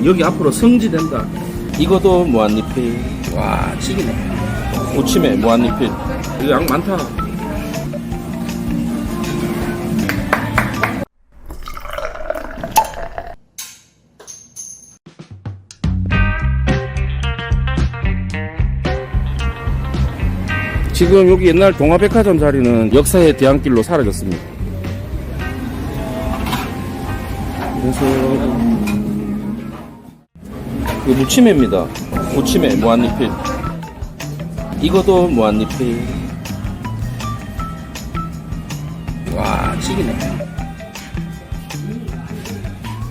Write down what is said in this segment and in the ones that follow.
아, 여기 앞으로 성지된다. 이것도 무한리필. 와, 찌기네. 고침에 무한리필. 이거 양 많다. 지금 여기 옛날 동화백화점 자리는 역사의 대안길로 사라졌습니다. 그래서 이거 무침입니다. 무침에 무한리필. 이것도 무한리필. 와, 찌기네.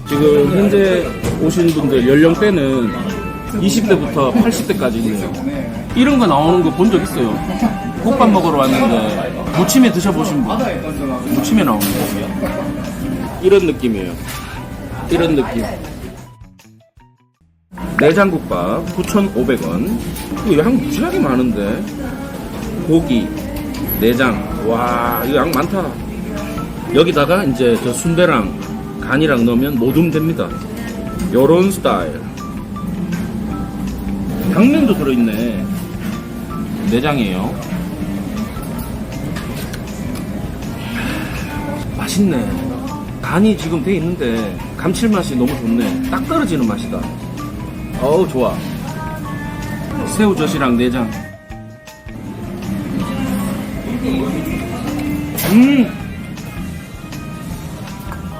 지금 현재 오신 분들 연령대는 20대부터 80대까지 있네요. 이런 거 나오는 거 본 적 있어요. 국밥 먹으러 왔는데 무침에 드셔보신 분? 무침에 나오는 거. 이런 느낌이에요. 이런 느낌. 내장국밥 9,500원. 이거 양 무지하게 많은데. 고기, 내장. 와, 이거 양 많다. 여기다가 이제 저 순대랑 간이랑 넣으면 모둠 됩니다. 요런 스타일. 당면도 들어있네. 내장이에요. 맛있네. 간이 지금 돼 있는데 감칠맛이 너무 좋네. 딱 떨어지는 맛이다. 어우 좋아. 새우젓이랑 내장. 음.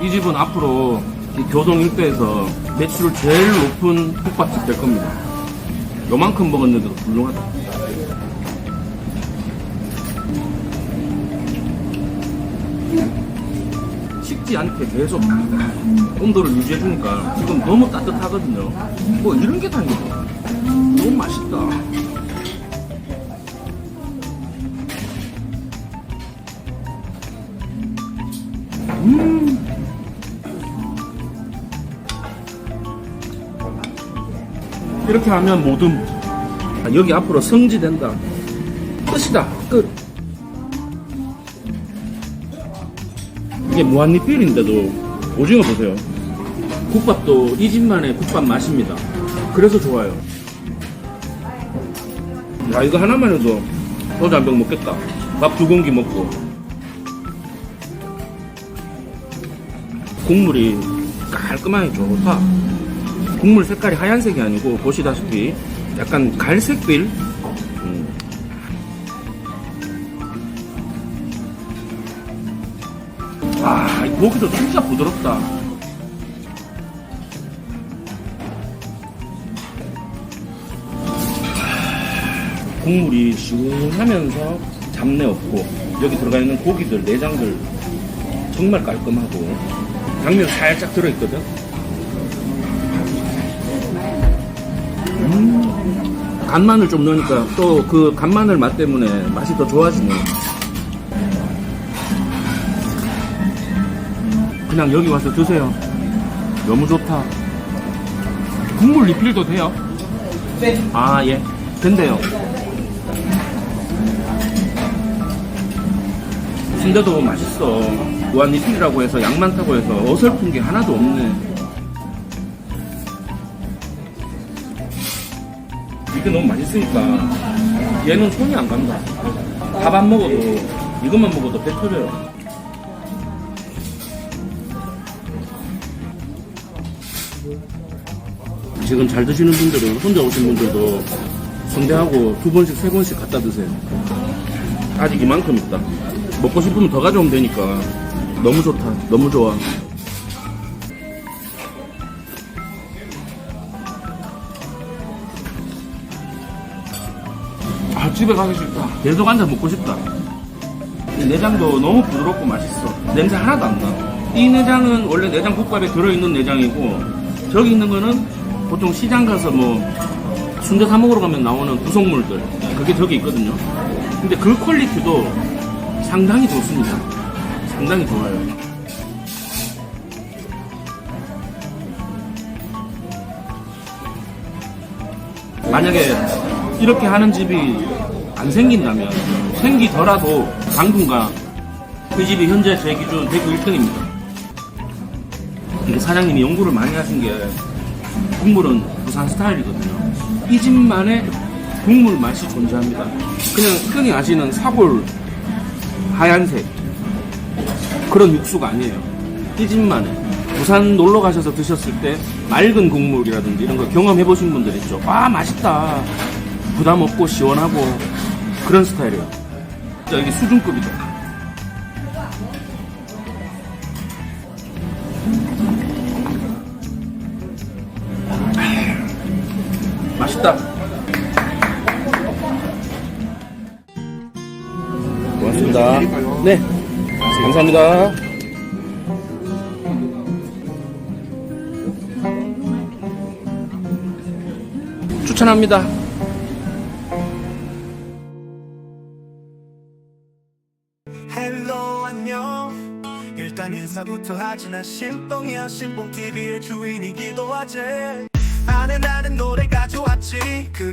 이 집은 앞으로 이 교동 일대에서 매출 제일 높은 국밥집 될 겁니다. 요만큼 먹었는데도 훌륭하다. 식지 않게 계속 온도를 유지해주니까 지금 너무 따뜻하거든요. 뭐 이런 게 다니고 너무 맛있다. 음. 이렇게 하면 모둠 아, 여기 앞으로 성지된다. 끝이다. 끝. 이게 무한리필인데도 오징어 보세요. 국밥도 이 집만의 국밥 맛입니다. 그래서 좋아요. 야 이거 하나만 해도 소주 한 병 먹겠다. 밥 두 공기 먹고. 국물이 깔끔하게 좋다. 국물 색깔이 하얀색이 아니고 보시다시피 약간 갈색빛. 고기도 진짜 부드럽다. 국물이 시원하면서 잡내 없고 여기 들어가 있는 고기들 내장들 정말 깔끔하고 당면 살짝 들어있거든. 음, 간마늘 좀 넣으니까 또 그 간마늘 맛 때문에 맛이 더 좋아지네. 그냥 여기 와서 드세요. 너무 좋다. 국물 리필도 돼요? 네. 아, 예. 된대요. 순대도 맛있어. 무한 리필이라고 해서 양 많다고 해서 어설픈 게 하나도 없네. 이게 너무 맛있으니까 얘는 손이 안 간다. 밥 안 먹어도 이것만 먹어도 배 터져요. 지금 잘 드시는 분들은 혼자 오신 분들도 순대하고 두 번씩 세 번씩 갖다 드세요. 아직 이만큼 있다. 먹고 싶으면 더 가져오면 되니까 너무 좋다. 너무 좋아. 아 집에 가기 싫다. 계속 앉아 먹고 싶다. 이 내장도 너무 부드럽고 맛있어. 냄새 하나도 안 나. 이 내장은 원래 내장 국밥에 들어있는 내장이고 저기 있는 거는 보통 시장 가서 뭐 순대 사 먹으러 가면 나오는 구성물들 그게 저기 있거든요. 근데 그 퀄리티도 상당히 좋습니다. 상당히 좋아요. 만약에 이렇게 하는 집이 안 생긴다면 생기더라도 당분간 그 집이 현재 제 기준 대구 1등입니다. 이게 사장님이 연구를 많이 하신 게 국물은 부산 스타일이거든요. 이 집만의 국물 맛이 존재합니다. 그냥 흔히 아시는 사골 하얀색 그런 육수가 아니에요. 이 집만의 부산 놀러 가셔서 드셨을 때 맑은 국물이라든지 이런 거 경험해 보신 분들 있죠. 아 맛있다. 부담 없고 시원하고 그런 스타일이에요. 이게 수준급이다. 맛있다. 고맙습니다. 네. 감사합니다. 추천합니다. 일단 인사부터 하지 나 신봉이야 신봉TV의 주인이기도 하지 나는 나는 노래가 좋았지. 그